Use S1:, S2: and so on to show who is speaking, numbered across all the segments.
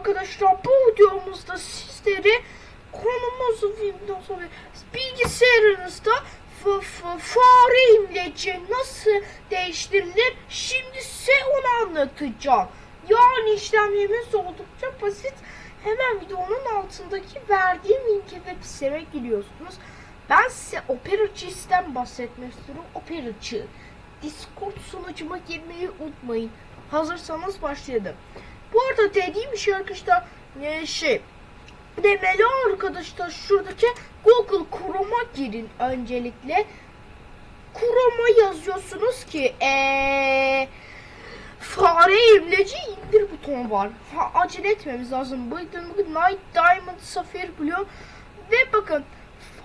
S1: arkadaşlar bu videomuzda sizlere konumuz Windows bilgisayarınızda fare imleci nasıl değiştirilir şimdi size onu anlatacağım. Yani işlemlerimiz oldukça basit. Hemen videonun altındaki verdiğim linke web siteme giriyorsunuz. Ben size Opera bahsetmek istiyorum. Opera Discord sunucuma girmeyi unutmayın. Hazırsanız başlayalım. Bu arada dediğim şey arkadaşlar e, şey demeli arkadaşlar şuradaki Google Chrome'a girin öncelikle. Chrome'a yazıyorsunuz ki eee fare imleci indir butonu var. Ha, acele etmemiz lazım. Bugün, bugün Night Diamond Sapphire Blue ve bakın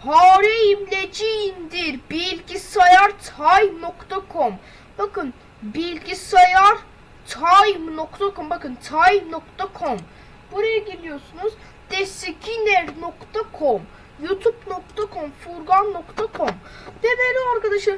S1: fare imleci indir bilgisayar time.com bakın bilgisayar time.com bakın time.com buraya geliyorsunuz deskiner.com youtube.com furgan.com demeli arkadaşlar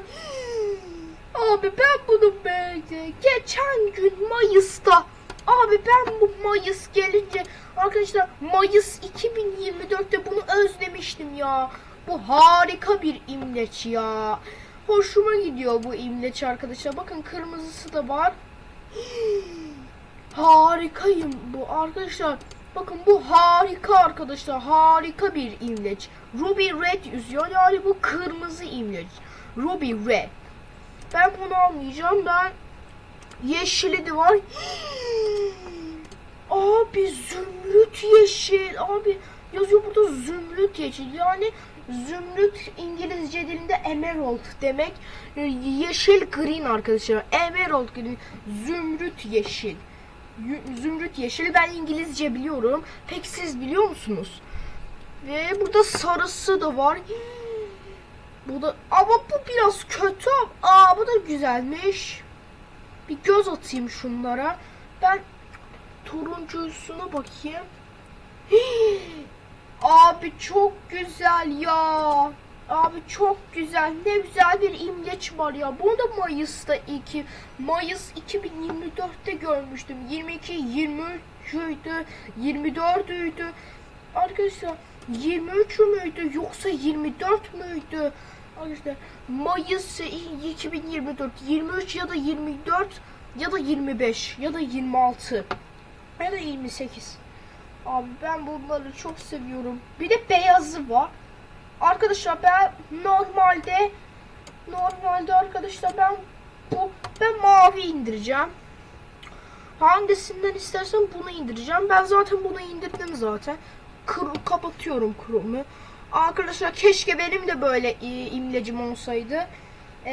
S1: abi ben bunu böyle geçen gün Mayıs'ta abi ben bu Mayıs gelince arkadaşlar Mayıs 2024'te bunu özlemiştim ya. Bu harika bir imleç ya. Hoşuma gidiyor bu imleç arkadaşlar. Bakın kırmızısı da var harikayım bu arkadaşlar. Bakın bu harika arkadaşlar. Harika bir imleç. Ruby Red yüzüyor. Yani bu kırmızı imleç. Ruby Red. Ben bunu almayacağım. Ben yeşili de var. Abi zümrüt yeşil. Abi yazıyor burada zümrüt yeşil. Yani zümrüt İngilizce dilinde emerald demek. Yeşil green arkadaşlar. Emerald green. Zümrüt yeşil. Zümrüt yeşili ben İngilizce biliyorum. Peki siz biliyor musunuz? Ve burada sarısı da var. Bu da ama bu biraz kötü. Aa bu da güzelmiş. Bir göz atayım şunlara. Ben turuncusuna bakayım. Abi çok güzel ya. Abi çok güzel. Ne güzel bir imleç var ya. Bunu da Mayıs'ta 2 Mayıs 2024'te görmüştüm. 22 23'üydü. 24'üydü. Arkadaşlar 23 müydü yoksa 24 müydü? Arkadaşlar Mayıs 2024 23 ya da 24 ya da 25 ya da 26 ya da 28. Abi ben bunları çok seviyorum. Bir de beyazı var. Arkadaşlar ben normalde normalde arkadaşlar ben bu ben mavi indireceğim. Hangisinden istersen bunu indireceğim. Ben zaten bunu indirdim zaten. Kır, kapatıyorum Chrome'u. Arkadaşlar keşke benim de böyle imlecim olsaydı. E,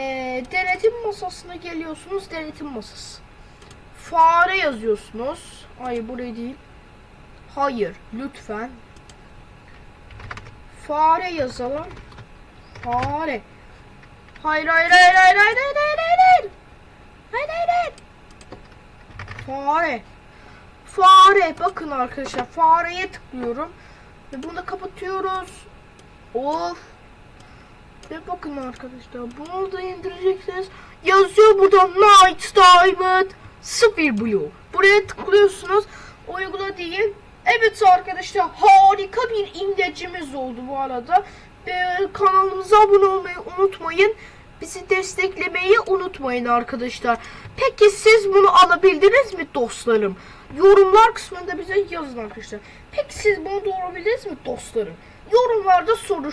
S1: denetim masasına geliyorsunuz. Denetim masası. Fare yazıyorsunuz. Hayır buraya değil. Hayır lütfen. Fare yazalım. Fare. Hayır hayır hayır hayır hayır hayır hayır hayır hayır. Hayır hayır hayır. Fare. Fare. Bakın arkadaşlar fareye tıklıyorum. Ve bunu da kapatıyoruz. Of. Ve bakın arkadaşlar bunu da indireceksiniz. Yazıyor burada Night Diamond Sphere Blue. Buraya tıklıyorsunuz. Uygula değil. Evet arkadaşlar harika bir imlecimiz oldu bu arada. Ee, kanalımıza abone olmayı unutmayın. Bizi desteklemeyi unutmayın arkadaşlar. Peki siz bunu alabildiniz mi dostlarım? Yorumlar kısmında bize yazın arkadaşlar. Peki siz bunu doğrabildiniz mi dostlarım? Yorumlarda soru